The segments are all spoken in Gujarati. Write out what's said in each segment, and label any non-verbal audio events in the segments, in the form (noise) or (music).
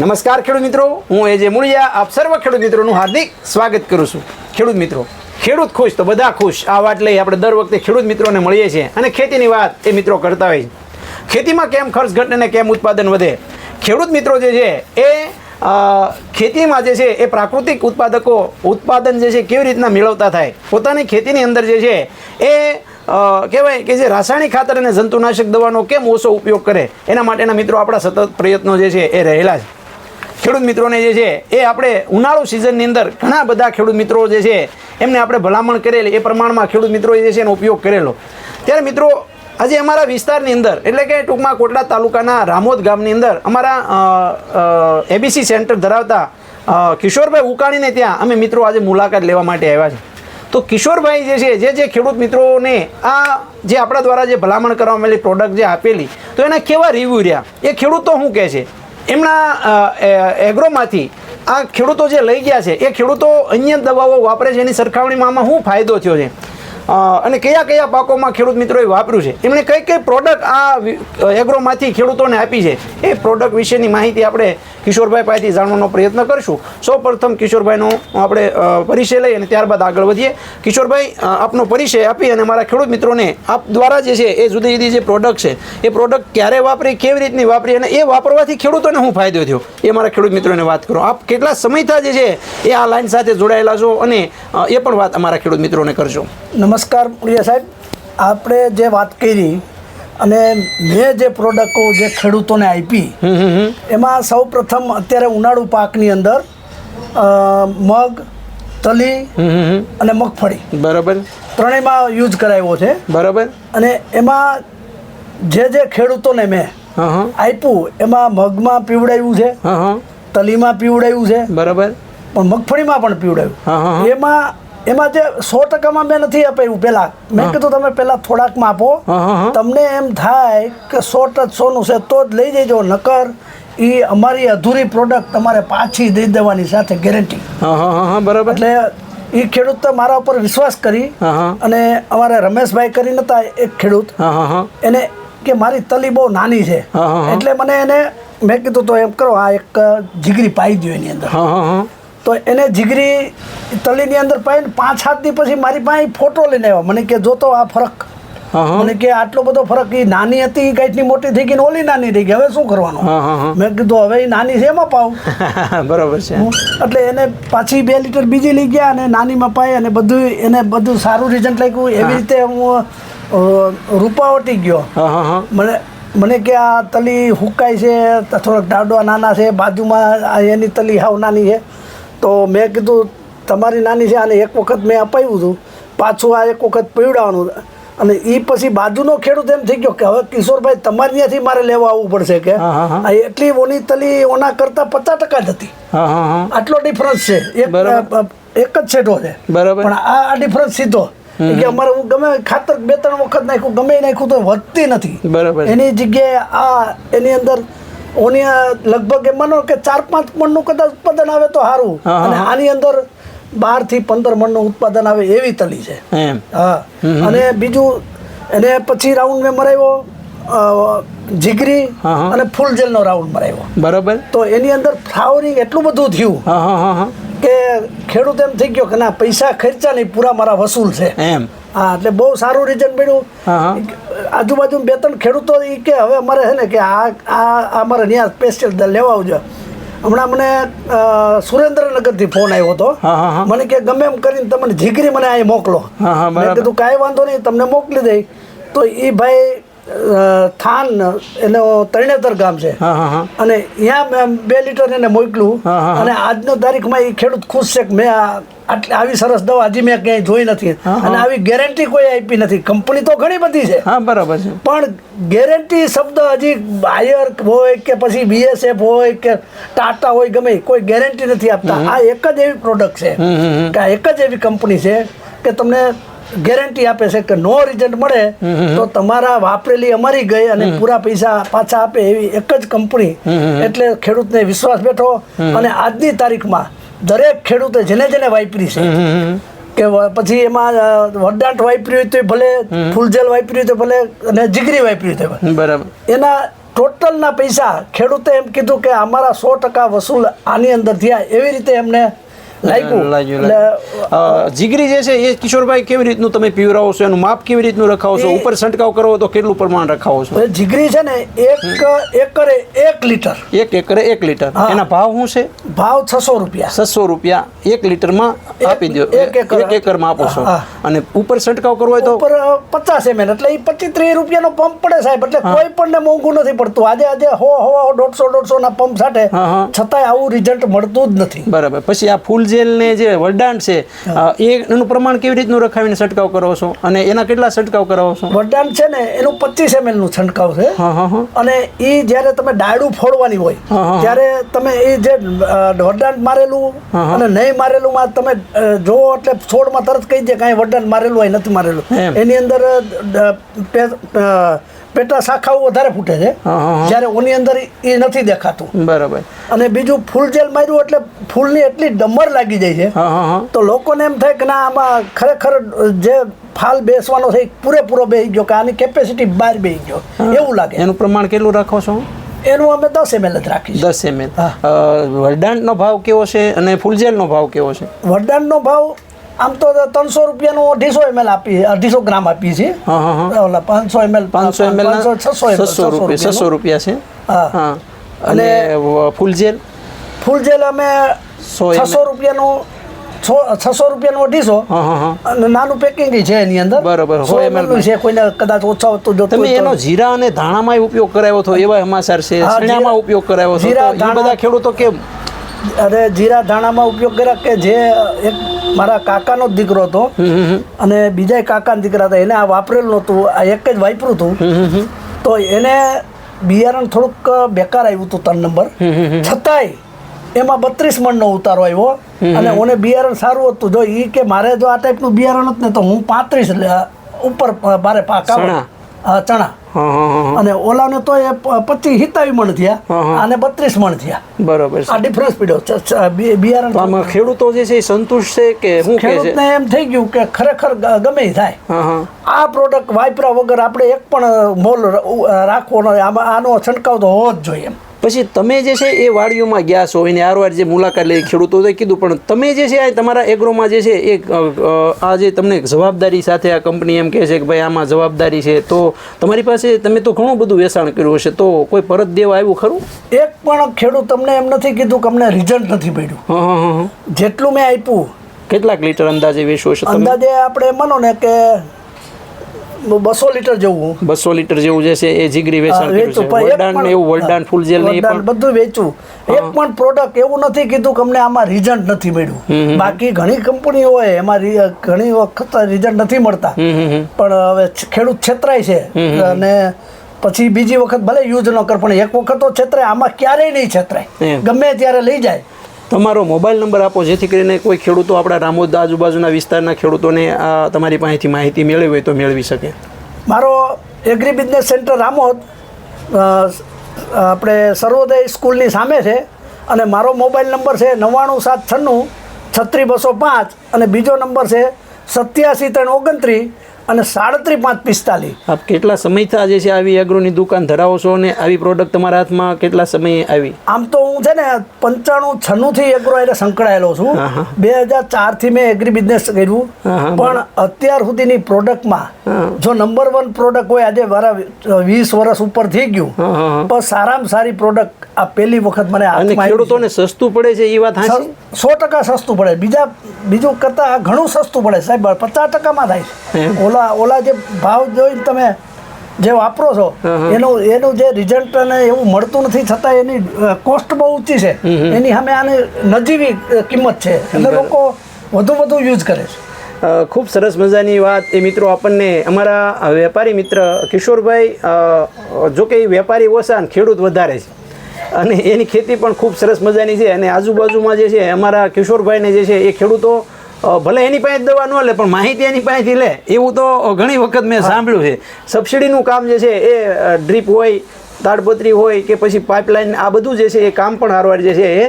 નમસ્કાર ખેડૂત મિત્રો. હું એ જે મૂળિયા. આપ સર્વ ખેડૂત મિત્રોનું હાર્દિક સ્વાગત કરું છું. ખેડૂત મિત્રો, ખેડૂત ખુશ તો બધા ખુશ. આ વાત લઈ આપણે દર વખતે ખેડૂત મિત્રોને મળીએ છીએ અને ખેતીની વાત એ મિત્રો કરતા હોય ખેતીમાં કેમ ખર્ચ ઘટે અને કેમ ઉત્પાદન વધે? ખેડૂત મિત્રો જે છે એ ખેતીમાં જે છે એ પ્રાકૃતિક ઉત્પાદકો ઉત્પાદન જે છે કેવી રીતના મેળવતા થાય? પોતાની ખેતીની અંદર જે છે એ કહેવાય કે જે રાસાયણિક ખાતર અને જંતુનાશક દવાનો કેમ ઓછો ઉપયોગ કરે? એના માટેના મિત્રો આપણા સતત પ્રયત્નો જે છે એ રહેલા છે. ખેડૂત મિત્રોને જે છે, એ આપણે ઉનાળુ સિઝનની અંદર ઘણા બધા ખેડૂત મિત્રો જે છે, એમને આપણે ભલામણ કરેલી, એ પ્રમાણમાં ખેડૂત મિત્રોએ જે છે એનો ઉપયોગ કરેલો. ત્યારે મિત્રો, આજે અમારા વિસ્તારની અંદર, એટલે કે ટૂંકમાં કોટડા તાલુકાના રામોદ ગામની અંદર, અમારા એબીસી સેન્ટર ધરાવતા કિશોરભાઈ ઉકાણીને ત્યાં અમે મિત્રો આજે મુલાકાત લેવા માટે આવ્યા છે. તો કિશોરભાઈ જે છે, જે જે ખેડૂત મિત્રોને આ જે આપણા દ્વારા જે ભલામણ કરવામાં આવેલી પ્રોડક્ટ જે આપેલી, તો એના કેવા રિવ્યૂ રહ્યા? એ ખેડૂતો શું કહે છે? એમના એગ્રોમાંથી આ ખેડૂતો જે લઈ ગયા છે, એ ખેડૂતો અન્ય દવાઓ વાપરે છે, એની સરખામણીમાં આમાં શું ફાયદો થયો છે? અને કયા કયા પાકોમાં ખેડૂત મિત્રોએ વાપર્યું છે? એમણે કઈ કઈ પ્રોડક્ટ આ એગ્રોમાંથી ખેડૂતોને આપી છે? એ પ્રોડક્ટ વિશેની માહિતી આપણે કિશોરભાઈ પાસેથી જાણવાનો પ્રયત્ન કરીશું. સૌ પ્રથમ કિશોરભાઈનો આપણે પરિચય લઈ અને ત્યારબાદ આગળ વધીએ. કિશોરભાઈ આપનો પરિચય આપી અને મારા ખેડૂત મિત્રોને આપ દ્વારા જે છે, એ જુદી જુદી જે પ્રોડક્ટ છે, એ પ્રોડક્ટ ક્યારે વાપરી, કેવી રીતની વાપરી અને એ વાપરવાથી ખેડૂતોને શું ફાયદો થયો? એ મારા ખેડૂત મિત્રોને વાત કરો. આપ કેટલા સમયથી જે છે, એ આ લાઈન સાથે જોડાયેલા છો અને એ પણ વાત અમારા ખેડૂત મિત્રોને કરજો. નમસ્કાર. પ્રિય સાહેબ. આપણે જે વાત કરી અને મેં જે પ્રોડક્ટો જે ખેડૂતોને આપી એમાં સૌ પ્રથમ અત્યારે ઉનાળુ પાકની અંદર મગ તલી અને મગફળી. બરાબર. ત્રણેયમાં યુઝ કરાવ્યો છે. બરાબર. અને એમાં જે જે ખેડૂતોને મેં આપ્યું એમાં મગમાં પીવડાવ્યું છે તલીમાં પીવડાવ્યું છે બરાબર. પણ મગફળીમાં પણ પીવડાવ્યું. હા. એમાં એમાં જે સો ટકામાં મેં નથી અપાયું પહેલા. મેં કીધું તમે પહેલા થોડાકમાં આપો. તમને એમ થાય કે સો ટચ સોનું છે તો જ લઈ જજો નકર એ અમારી અધૂરી પ્રોડક્ટ તમારે પાછી દઈ દેવાની સાથે ગેરંટી બરાબર. એટલે એ ખેડૂત તો મારા ઉપર વિશ્વાસ કરી. અને અમારે રમેશભાઈ કરીને હતા એક ખેડૂત. એને કે મારી તલી બહુ નાની છે. એટલે મને એને મેં કીધું તો એમ કરો આ એક જીગરી પાઈ દો એની અંદર. તો એને જીગરી તલીની અંદર પાઈને પાંચ દી પછી મારી પાસે ફોટો લઈને આવ્યો. મને કે જોતો આ ફરક. મને કે આટલો બધો ફરક એ નાની હતી કાંઈકની મોટી થઈ ગઈ ને ઓલી નાની થઈ ગઈ. હવે શું કરવાનું. મેં કીધું હવે એ નાની છે એમાં પાવ (laughs) બરોબર છે. એટલે એને પાછી બે લીટર બીજી લઈ ગયા અને નાનીમાં પાઈ અને બધું એને બધું સારું રિઝલ્ટ લાગ્યું. એવી રીતે હું રૂપાવટી ગયો. મને મને કે આ તલી હુકાય છે થોડોક ડાડવા નાના છે બાજુમાં આ એની તલી હાવ નાની છે. તો મેં કીધું તમારી નાની છે અને એક વખત મેં અપાવ્યું હતું. પાછું આ એક વખત પીવડાવવાનું અને એ પછી બાજુનો ખેડૂત એમ થઈ ગયો કે હવે કિશોરભાઈ તમારી ત્યાંથી મારે લેવા આવવું પડશે કે? એટલી ઓની તલી ઓના કરતાં પચાસ ટકા જ હતી. આટલો ડિફરન્સ છે. એક. એક જ છેટો છે. બરાબર. પણ આ આ ડિફરન્સ સીધો. કે અમારે હું ગમે ખાતર બે ત્રણ વખત નાખ્યું ગમે નાખ્યું તો વધતી નથી. બરાબર. એની જગ્યાએ આ એની અંદર ઓની લગભગ એમ માનો કે ચાર પાંચ મણનું કદાચ ઉત્પાદન આવે તો સારું. અને આની અંદર બારથી પંદર મણનું ઉત્પાદન આવે એવી તલી છે. એમ. હા. અને બીજું એને પછી રાઉન્ડ મેં મરાવ્યો જીગરી. અને ફૂલ જેલનો રાઉન્ડ મરાવ્યો. બરાબર. તો એની અંદર ફ્લાવરિંગ એટલું બધું થયું કે ખેડૂત એમ થઈ ગયો કે ના પૈસા ખર્ચા નહીં પૂરા મારા વસૂલ છે. એમ. હા એટલે બહુ સારું રિઝન મળ્યું. આજુબાજુ બે ત્રણ ખેડૂતો એ કે હવે અમારે છે ને કે આ આ અમારે ત્યાં સ્પેશિયલ લેવા આવજો. હમણાં મને સુરેન્દ્રનગરથી ફોન આવ્યો હતો. મને કે ગમે એમ કરીને તમને જીગરી મને અહીં મોકલો. મેં કીધું કાંઈ વાંધો નહીં તમને મોકલી દઈ. તો એ ભાઈ થાન એનો તરણેતર ગામ છે. અને અહીંયા બે લીટર એને મોકલું. અને આજનો તારીખમાં એ ખેડૂત ખુશ છે કે મેં આટલી આવી સરસ દવા હજી મેં ક્યાંય જોઈ નથી. અને આવી ગેરંટી કોઈ આપી નથી. કંપની તો ઘણી બધી છે. હા બરાબર છે. પણ ગેરંટી શબ્દ હજી બાયર હોય કે પછી બીએસએફ હોય કે ટાટા હોય ગમે કોઈ ગેરંટી નથી આપતા. આ એક જ એવી પ્રોડક્ટ છે. કે આ એક જ એવી કંપની છે કે તમને ગેરંટી આપે છે કે નો રિઝલ્ટ મળે તો તમારા વાપરેલી અમારી ગઈ અને પૂરા પૈસા પાછા આપે એવી એક જ કંપની. એટલે ખેડૂતને વિશ્વાસ બેઠો અને આજની તારીખમાં દરેક ખેડૂતે જેને જેને વાપરી છે કે પછી એમાં અ, વરદાંત વાપર્યું હોય તો ભલે ફૂલજેલ વાપર્યું હોય તો ભલે અને જીગરી વાપરી હોય તો બરાબર. એના ટોટલના પૈસા ખેડૂતે એમ કીધું કે અમારા સો ટકા વસૂલ આની અંદર થયા એવી રીતે એમને લાગ્યું? જીગરી જે છે એ કિશોરભાઈ કેવી રીતનું તમે પીવરાવો છો? એનું માપ કેવી રીતનું રખાવો છો? ઉપર છંટકાવ કરવો તો કેટલું પ્રમાણ રખાવો છો? જીગરી છે ને એક એકરે એક લીટર. એક એકરે એક લીટર. એના ભાવ શું છે? ભાવ છસો રૂપિયા. છસો રૂપિયા એક લીટરમાં આપી દો. એક એકર. એક એકરમાં આપો છો. અને ઉપર છંટકાવ કરવો હોય તો? ઉપર પચાસ એમએલ. એટલે એ પચીસ ત્રીસ રૂપિયાનો પંપ પડે સાહેબ. એટલે કોઈ પણ ને મોંઘું નથી પડતું. આજે આજે હો હો દોઢસો દોઢસો ના પંપ સાથે. છતાંય આવું રિઝલ્ટ મળતું જ નથી. બરાબર. પછી આ ફૂલ જેલ ને જે વરદાન છે એ એનું પ્રમાણ કેવી રીતનું રખાવીને છંટકાવ કરો છો? અને એના કેટલા છંટકાવ કરાવો છો? વરદાન છે ને એનું પચીસ એમએલનું છંટકાવ છે. અને એ જ્યારે તમે ડાયડું ફોડવાની હોય. ત્યારે તમે એ જે વરદાન મારેલું. અને નહીં મારેલું માં તમે જોવો એટલે છોડમાં તરત કહી દે કાંઈ વડન મારેલું હોય નથી મારેલું. એની અંદર પેટા શાખાઓ વધારે ફૂટે છે. જ્યારે ઓની અંદર એ નથી દેખાતું. બરાબર. અને બીજું ફૂલ જેલ માર્યું એટલે ફૂલની એટલી ડમર લાગી જાય છે. તો લોકોને એમ થાય કે ના આમાં ખરેખર જે ફાલ બેસવાનો છે એ પૂરેપૂરો બેસી ગયો કે આની કેપેસિટી બહાર બેસી ગયો. એવું લાગે. એનું પ્રમાણ કેટલું રાખો છો? એનું અમે દસ એમએલ જ રાખીશું. દસ એમએલ. વરદાનનો ભાવ કેવો છે અને ફૂલજેલનો ભાવ કેવો છે? વરદાનનો ભાવ આમ તો ત્રણસો રૂપિયાનું અઢીસો એમએલ આપીએ અઢીસો ગ્રામ આપીએ છીએ. હા હા હા. ઓલા પાંચસો એમએલ પાંચસો એમએલ છસો રૂપિયા છસો રૂપિયા છે? હા. અને ફૂલજેલ ફૂલજેલ ફૂલ જેલ અમે છસો રૂપિયાનું છસો રૂપિયાનું અઢીસો હા હા હા. અને નાનું પેકિંગ છે એની અંદર. બરાબર, સો એમએલ છે કોઈને કદાચ ઓછા હોતું જો તમે એનો જીરા અને ધાણામાં ઉપયોગ કરાવ્યો હતો એવા સમાચાર છે હા, ઉપયોગ કરાવ્યો હતો એ બધા ખેડૂતો કેમ? અરે જીરા ધાણામાં ઉપયોગ કર્યા કે જે એક મારા કાકાનો જ દીકરો હતો અને બીજા કાકાના દીકરા હતા. એને આ વાપરેલું નહોતું આ એક જ વાપરું હતું. તો એને બિયારણ થોડુંક બેકાર આવ્યું હતું ત્રણ નંબર. છતાંય એમાં બત્રીસ મણનો ઉતારો આવ્યો. અને ઓને બિયારણ સારું હતું. જો એ કે મારે જો આ ટાઈપનું બિયારણ હતું ને તો હું પાંત્રીસ ઉપર મારે પાક ચણા? હા હા હા હા હા. અને ઓલાને તો એ પચીસ હિતાવી મણ થયા. અને બત્રીસ મણ થયા. બરોબર આ ડિફરન્સ પડ્યો. બિયારણ ખેડૂતો જે છે એ સંતુષ્ટ છે કે શું ખેડૂતને એમ થઈ ગયું કે ખરેખર ગમે થાય. હા હા. આ પ્રોડક્ટ વાપરા વગર આપણે એક પણ મોલ રાખવો આમાં આનો છંટકાવ તો હોવો જ જોઈએ એમ. પછી તમે જે છે એ વાડીઓમાં ગયા છો એની આરવાર જે મુલાકાત લઈ ખેડૂતોએ કીધું પણ તમે જે છે આ તમારા એગ્રોમાં જે છે એ આ જે તમને જવાબદારી સાથે આ કંપની એમ કહે છે કે ભાઈ આમાં જવાબદારી છે તો તમારી પાસે તમે તો ઘણું બધું વેચાણ કર્યું હશે તો કોઈ પરત દેવા આવ્યું ખરું? એક પણ ખેડૂત તમને એમ નથી કીધું કે અમને રિઝલ્ટ નથી હા જેટલું મેં આપ્યું કેટલાક લીટર અંદાજે વેચવો છે અંદાજે આપણે માનો ને કે બસો લીટર જેવું. બસો લીટર જેવું જે છે એ જીગરી વેચાણ વેચું પણ એક વરદાન ને એવું વરદાન ફૂલ જેલ ને પણ બધું વેચું. એક પણ પ્રોડક્ટ એવું નથી કીધું કે અમને આમાં રિઝલ્ટ નથી મળ્યું. બાકી ઘણી કંપનીઓ હોય એમાં ઘણી વખત રિઝલ્ટ નથી મળતા. પણ હવે ખેડૂત છેતરાય છે. અને પછી બીજી વખત ભલે યુઝ ન કર પણ એક વખત તો છેતરાય. આમાં ક્યારેય નહીં છેતરાય. ગમે ત્યારે લઈ જાય. તમારો મોબાઈલ નંબર આપો, જેથી કરીને કોઈ ખેડૂતો આપણા રામોદ આજુબાજુના વિસ્તારના ખેડૂતોને આ તમારી પાસેથી માહિતી મેળવી હોય તો મેળવી શકે. મારો એગ્રી બિઝનેસ સેન્ટર રામોદ આપણે સર્વોદય સ્કૂલની સામે છે અને મારો મોબાઈલ નંબર છે નવ્વાણું સાત છન્નું છત્રીસ બસો પાંચ અને બીજો નંબર છે સત્યાસી ત્રણ ઓગણત્રીસ અને સાડત્રીસ પાંચ પિસ્તાલીસ. આપ કેટલા સમયથી આજે છે આવી એગ્રોની દુકાન ધરાવો છો અને આવી પ્રોડક્ટ તમારા હાથમાં કેટલા સમયે આવી? આમ તો હું છે ને પંચાણું છન્નું થી એગ્રો એટલે સંકળાયેલો છું. બે હજાર ચારથી મેં એગ્રી બિઝનેસ કર્યું પણ અત્યાર સુધીની પ્રોડક્ટમાં જો નંબર વન પ્રોડક્ટ હોય આજે મારા વીસ વર્ષ ઉપર થઈ ગયું. પણ સારામાં સારી પ્રોડક્ટ આ પહેલી વખત મને ખેડૂતોને સસ્તું પડે છે એ વાત સ- ટકા સસ્તું પડે. બીજા બીજું કરતા ઘણું સસ્તું પડે. સાહેબ પચાસ ટકામાં થાય છે. એમ? ઓલા જે ભાવ જોઈને તમે જે વાપરો છો. એનું એનું જે રિઝલ્ટ અને એવું મળતું નથી છતાં એની કોસ્ટ બહુ ઊંચી છે. એની સામે આની નજીવી કિંમત છે. એટલે લોકો વધુ વધુ યુઝ કરે છે. ખૂબ સરસ મજાની વાત. એ મિત્રો આપણને અમારા વેપારી મિત્ર કિશોરભાઈ જો કે વેપારી ઓછા ખેડૂત વધારે છે. અને એની ખેતી પણ ખૂબ સરસ મજાની છે. અને આજુબાજુમાં જે છે અમારા કિશોરભાઈને જે છે એ ખેડૂતો ભલે એની પાસે દવા ન લે પણ માહિતી એની પાસેથી લે. એવું તો ઘણી વખત મેં સાંભળ્યું છે. સબસિડીનું કામ જે છે એ ડ્રીપ હોય તાડપત્રી હોય કે પછી પાઇપલાઇન આ બધું જે છે એ કામ પણ હારવાર જે છે એ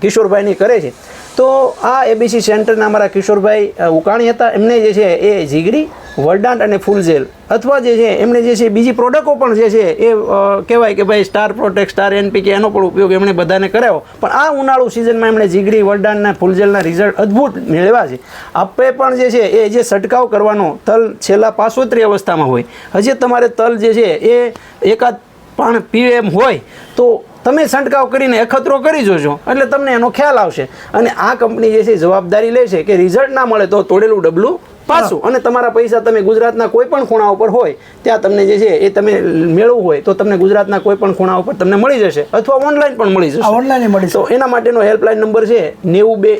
કિશોરભાઈની કરે છે. તો આ એબીસી સેન્ટરના અમારા કિશોરભાઈ ઉકાણી હતા. એમને જે છે એ જીગરી વરદાંત અને ફૂલ જેલ. અથવા જે છે, એમણે જે છે, બીજી પ્રોડક્ટો પણ જે છે એ કહેવાય કે ભાઈ સ્ટાર પ્રોટેક્ટ, સ્ટાર એનપીકે એનો પણ ઉપયોગ એમણે બધાને કરાયો. પણ આ ઉનાળુ સિઝનમાં એમણે જીગરી વરદાનના ફૂલજેલના રિઝલ્ટ અદ્ભુત મેળવ્યા છે. આપણે પણ જે છે એ જે છંટકાવ કરવાનો તલ છેલ્લા પાસોતરી અવસ્થામાં હોય. હજી તમારે તલ જે છે એ એકાદ પણ પીએમ હોય તો તમે છંટકાવ કરીને એકત્રો કરી જોજો. એટલે તમને એનો ખ્યાલ આવશે. અને આ કંપની જે છે જવાબદારી લે છે કે રિઝલ્ટ ના મળે તો તોડેલું ડબલું પાછું. અને તમારા પૈસા તમે ગુજરાતના કોઈ પણ ખૂણા ઉપર હોય ત્યાં તમને જે છે એ તમે મેળવવું હોય તો તમને ગુજરાતના કોઈ પણ ખૂણા ઉપર તમને મળી જશે. અથવા ઓનલાઈન પણ મળી જશે. ઓનલાઈન મળી તો એના માટેનો હેલ્પલાઇન નંબર છે નેવું બે